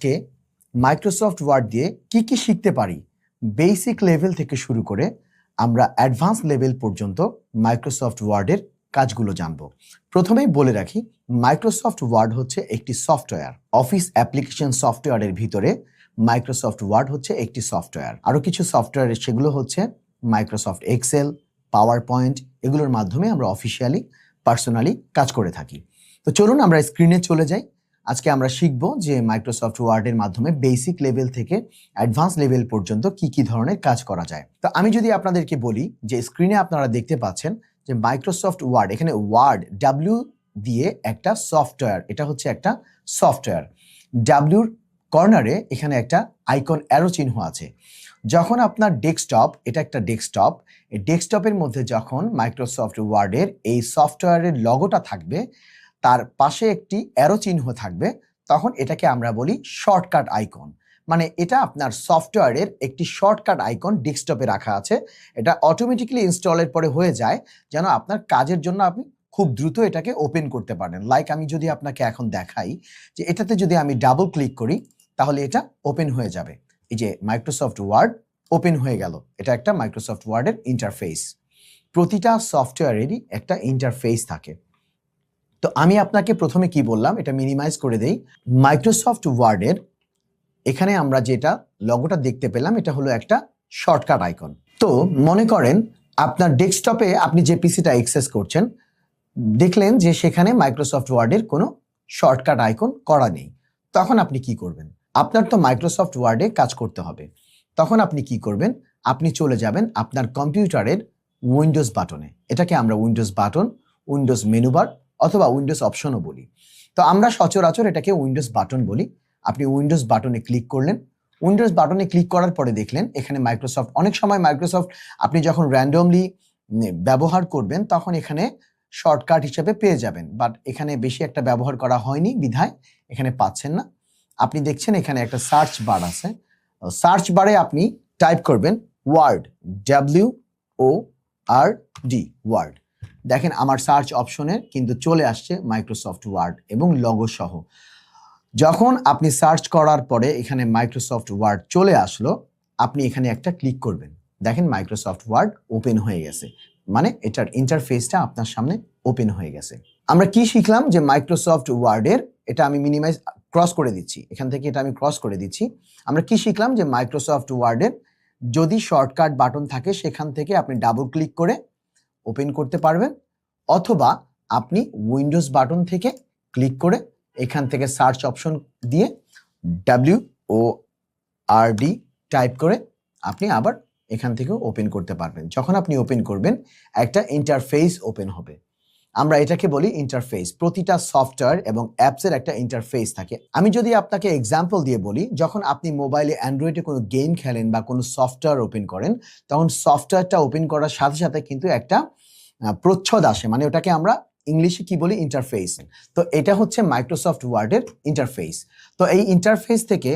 আজকে Microsoft word দিয়ে কি কি শিখতে পারি বেসিক লেভেল থেকে শুরু করে আমরা অ্যাডভান্স লেভেল পর্যন্ত মাইক্রোসফট ওয়ার্ডের কাজগুলো জানব। প্রথমেই বলে রাখি মাইক্রোসফট ওয়ার্ড হচ্ছে একটি সফটওয়্যার অফিস অ্যাপ্লিকেশন সফটওয়্যারের ভিতরে মাইক্রোসফট ওয়ার্ড হচ্ছে একটি সফটওয়্যার আরও কিছু সফটওয়্যার সেগুলো হচ্ছে মাইক্রোসফট এক্সেল পাওয়ার পয়েন্ট এগুলোর মাধ্যমে আমরা অফিসিয়ালি পার্সোনালি কাজ করে থাকি। তো চলুন আমরা স্ক্রিনে চলে যাই। আজকে আমরা শিখব যে মাইক্রোসফট ওয়ার্ডের মাধ্যমে বেসিক লেভেল থেকে অ্যাডভান্স লেভেল পর্যন্ত কি কি ধরনের কাজ করা যায়। তো আমি যদি আপনাদেরকে বলি যে স্ক্রিনে আপনারা দেখতে পাচ্ছেন যে মাইক্রোসফট ওয়ার্ড এখানে ওয়ার্ড ডাব্লিউ দিয়ে একটা সফটওয়্যার এটা হচ্ছে একটা সফটওয়্যার ডাব্লিউর কর্নারে এখানে একটা আইকন অ্যারো চিহ্ন আছে। যখন আপনার ডেস্কটপ এটা একটা ডেস্কটপ ডেস্কটপের মধ্যে যখন মাইক্রোসফট ওয়ার্ডের এই সফটওয়্যারের লগোটা থাকবে তার পাশে একটি অ্যারো চিহ্ন থাকবে, তখন এটাকে আমরা বলি শর্টকাট আইকন মানে এটা আপনার সফটওয়্যারের একটি শর্টকাট আইকন ডেস্কটপে রাখা আছে। এটা অটোমেটিক্যালি ইনস্টলের পরে হয়ে যায়, যেন আপনার কাজের জন্য আপনি খুব দ্রুত এটাকে ওপেন করতে পারেন। লাইক আমি যদি আপনাকে এখন দেখাই যে এটাতে যদি আমি ডাবল ক্লিক করি, তাহলে এটা ওপেন হয়ে যাবে। এই যে মাইক্রোসফট ওয়ার্ড ওপেন হয়ে গেল। এটা একটা মাইক্রোসফট ওয়ার্ডের ইন্টারফেস প্রতিটা সফটওয়্যারেরই একটা ইন্টারফেস থাকে। তো আমি আপনাকে প্রথমে কি বললাম, এটা মিনিমাইজ করে দেই। মাইক্রোসফট ওয়ার্ডের এখানে আমরা যেটা লগোটা দেখতে পেলাম, এটা হলো একটা শর্টকাট আইকন তো মনে করেন আপনার ডেস্কটপে আপনি যে পিসিটা এক্সেস করছেন, দেখলেন যে সেখানে মাইক্রোসফট ওয়ার্ডের কোনো শর্টকাট আইকন করা নেই। তখন আপনি কি করবেন? আপনার তো মাইক্রোসফট ওয়ার্ডে কাজ করতে হবে। তখন আপনি কি করবেন? আপনি চলে যাবেন আপনার কম্পিউটারের উইন্ডোজ বাটনে এটাকে আমরা Windows button Windows menu bar অথবা উইন্ডোজ অপশনও বলি। তো আমরা সচরাচর এটাকে উইন্ডোজ বাটন বলি। আপনি উইন্ডোজ বাটনে ক্লিক করলেন। উইন্ডোজ বাটনে ক্লিক করার পরে দেখলেন, এখানে মাইক্রোসফট অনেক সময় মাইক্রোসফট আপনি যখন র্যান্ডমলি ব্যবহার করবেন, তখন এখানে শর্টকাট হিসেবে পেয়ে যাবেন। বাট এখানে বেশি একটা ব্যবহার করা হয়নি বিধায়, এখানে পাচ্ছেন না। আপনি দেখছেন এখানে একটা সার্চ বার আছে। সার্চ বারে আপনি টাইপ করবেন Word W O R D Word দেখেন আমার সার্চ অপশনে কিন্তু চলে আসছে মাইক্রোসফট ওয়ার্ড এবং লগো সহ। যখন আপনি সার্চ করার পরে এখানে মাইক্রোসফট ওয়ার্ড চলে আসলো, আপনি এখানে একটা ক্লিক করবেন। দেখেন মাইক্রোসফট ওয়ার্ড ওপেন হয়ে গেছে। মানে এটার ইন্টারফেসটা আপনার সামনে ওপেন হয়ে গেছে। আমরা কি শিখলাম? যে মাইক্রোসফট ওয়ার্ডের এটা আমি মিনিমাইজ ক্রস করে দিচ্ছি। এখান থেকে এটা আমি ক্রস করে দিচ্ছি। আমরা কি শিখলাম? যে মাইক্রোসফট ওয়ার্ডের যদি শর্টকাট বাটন থাকে, সেখান থেকে আপনি ডাবল ক্লিক করে ওপেন করতে পারবেন, অথবা আপনি উইন্ডোজ বাটন থেকে ক্লিক করে এখান থেকে সার্চ অপশন দিয়ে W O R D type করে আপনি আবার এখান থেকে ওপেন করতে পারবেন। যখন আপনি ওপেন করবেন, একটা ইন্টারফেস ওপেন হবে। আমরা এটাকে বলি ইন্টারফেস প্রতিটা সফটওয়্যার এবং অ্যাপসের একটা ইন্টারফেস থাকে। আমি যদি আপনাকে এক্সাম্পল দিয়ে বলি, যখন আপনি মোবাইলে অ্যান্ড্রয়েডে কোনো গেম খেলেন বা কোনো সফটওয়্যার ওপেন করেন, তখন সফটওয়্যারটা ওপেন করার সাথে সাথে কিন্তু একটা প্রচ্ছদ আসে। মানে ওটাকে আমরা ইংলিশে কি বলি? ইন্টারফেস তো এটা হচ্ছে মাইক্রোসফট ওয়ার্ডের ইন্টারফেস তো এই ইন্টারফেস থেকে